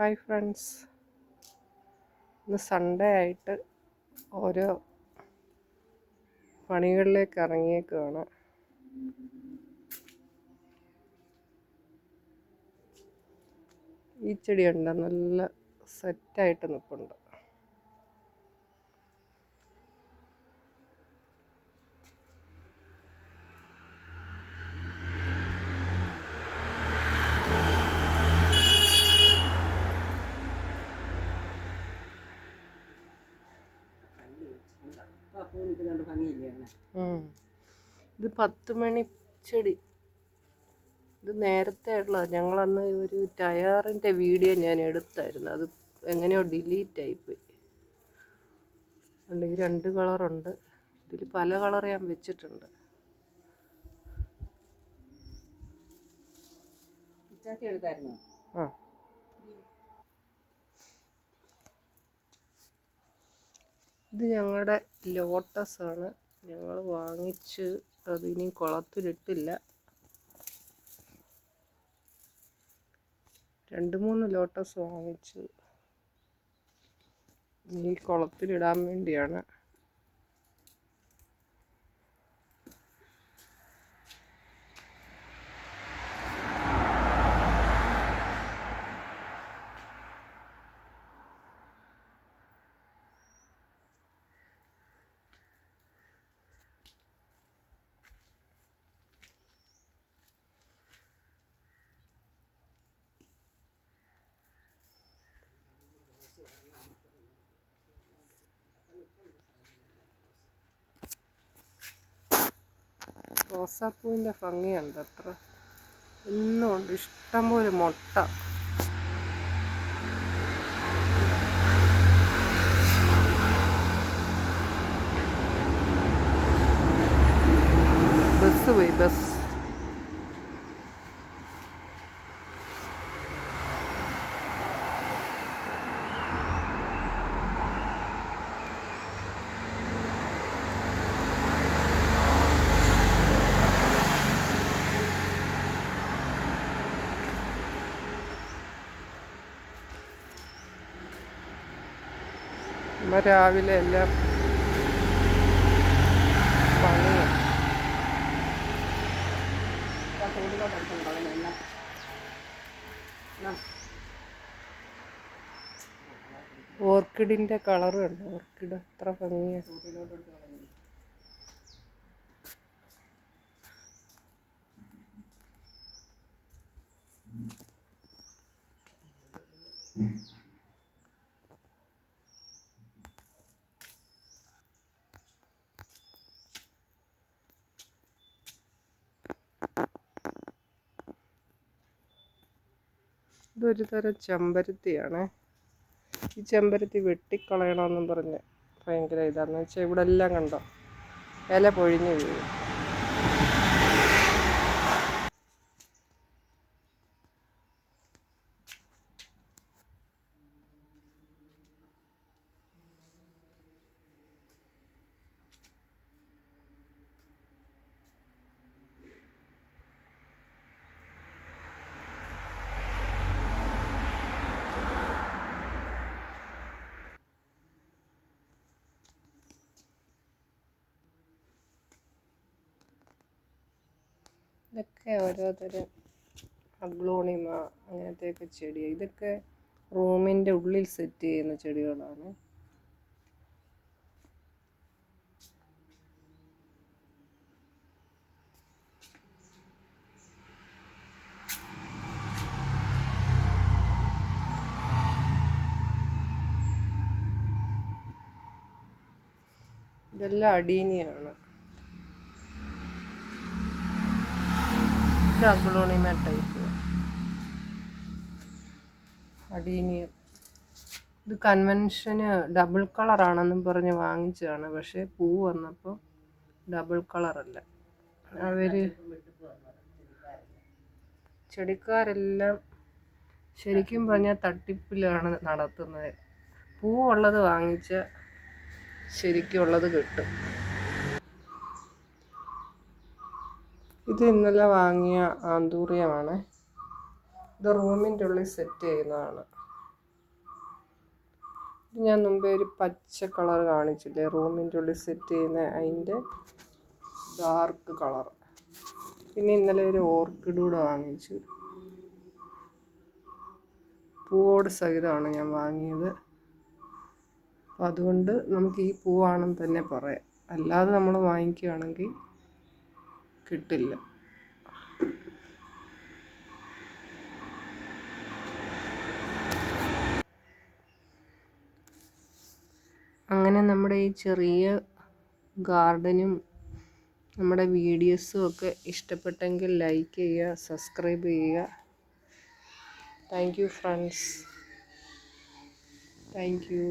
Hi friends. ഇന്ന് Sunday ആയിട്ട് ഓരോ പണികളിലേക്ക് ഇറങ്ങിയേക്കാണ് ഈ ചെടിയുണ്ട് നല്ല സെറ്റായിട്ട് നിൽപ്പുണ്ട് ഉം. ഇത് പത്ത് മണി ചെടി. ഇത് നേരത്തെ ഉള്ള ഞങ്ങളന്ന് ഒരു ടയറിന്റെ വീഡിയോ ഞാൻ എടുത്തായിരുന്നു. അത് എങ്ങനെയോ ഡിലീറ്റ് ആയിപ്പോയി അല്ലെങ്കിൽ രണ്ട് കളറുണ്ട്. ഇതിൽ പല കളർ ഞാൻ വെച്ചിട്ടുണ്ട്. ആ. ഇത് ഞങ്ങളുടെ ലോട്ടസ് ആണ് ഞങ്ങൾ വാങ്ങിച്ച് അതിനി കുളത്തിലിട്ടില്ല. രണ്ട് മൂന്ന് ലോട്ടസ് വാങ്ങിച്ച് ഈ കുളത്തിലിടാൻ വേണ്ടിയാണ്. റോസാപ്പൂവിന്റെ ഭംഗിയുണ്ട് അത്ര എന്നും ഉണ്ട് ഇഷ്ടംപോലെ മുട്ട. ബസ് പോയി ബസ്. നമ്മ രാവിലെ എല്ലാം പണിയാണ് കളറും കളർ ഓർക്കിഡ് എത്ര ഭംഗിയാണ് ഇതൊരു തരം ചെമ്പരത്തിയാണ്. ഈ ചെമ്പരത്തി വെട്ടിക്കളയണമെന്നും പറഞ്ഞ് ഭയങ്കര ഇതാണെന്ന് വെച്ചാൽ ഇവിടെ എല്ലാം കണ്ടോ? ഇല പൊഴിഞ്ഞു വീഴും. ഇതൊക്കെ ഓരോതരം അഗ്ലോണിമ അങ്ങനത്തെയൊക്കെ ചെടി. ഇതൊക്കെ റൂമിന്റെ ഉള്ളിൽ സെറ്റ് ചെയ്യുന്ന ചെടികളാണ്. ഇതെല്ലാം അടീനിയാണ്. അഗ്ലോണിമ അടീനിയ അടീനിയം ഇത് കൺവെൻഷന് ഡബിൾ കളറാണെന്നും പറഞ്ഞ് വാങ്ങിച്ചതാണ്. പക്ഷേ പൂ വന്നപ്പോൾ ഡബിൾ കളറല്ല അവർ ചെടിക്കാരെല്ലാം ശരിക്കും പറഞ്ഞാൽ തട്ടിപ്പിലാണ് നടത്തുന്നത്. പൂവുള്ളത് വാങ്ങിച്ച ശരിക്കുള്ളത് കിട്ടും. ഇത് ഇന്നലെ വാങ്ങിയ ആന്തൂറിയമാണ്. ഇത് റൂമിന്റെ ഉള്ളിൽ സെറ്റ് ചെയ്യുന്നതാണ്. ഞാൻ മുമ്പേ ഒരു പച്ച കളർ കാണിച്ചില്ലേ? റൂമിന്റെ ഉള്ളിൽ സെറ്റ് ചെയ്യുന്ന അതിന്റെ ഡാർക്ക് കളർ. പിന്നെ ഇന്നലെ ഒരു ഓർക്കിഡ് കൂടെ വാങ്ങിച്ചു. പൂവോട് സഹിതമാണ് ഞാൻ വാങ്ങിയത്. അപ്പം അതുകൊണ്ട് നമുക്ക് ഈ പൂവാണെന്ന് തന്നെ പറയാം. അല്ലാതെ നമ്മൾ വാങ്ങിക്കുകയാണെങ്കിൽ കിട്ടില്ല. അങ്ങനെ നമ്മുടെ ഈ ചെറിയ ഗാർഡനും നമ്മുടെ വീഡിയോസും ഒക്കെ ഇഷ്ടപ്പെട്ടെങ്കിൽ ലൈക്ക് ചെയ്യുക സബ്സ്ക്രൈബ് ചെയ്യുക. Thank you friends. Thank you.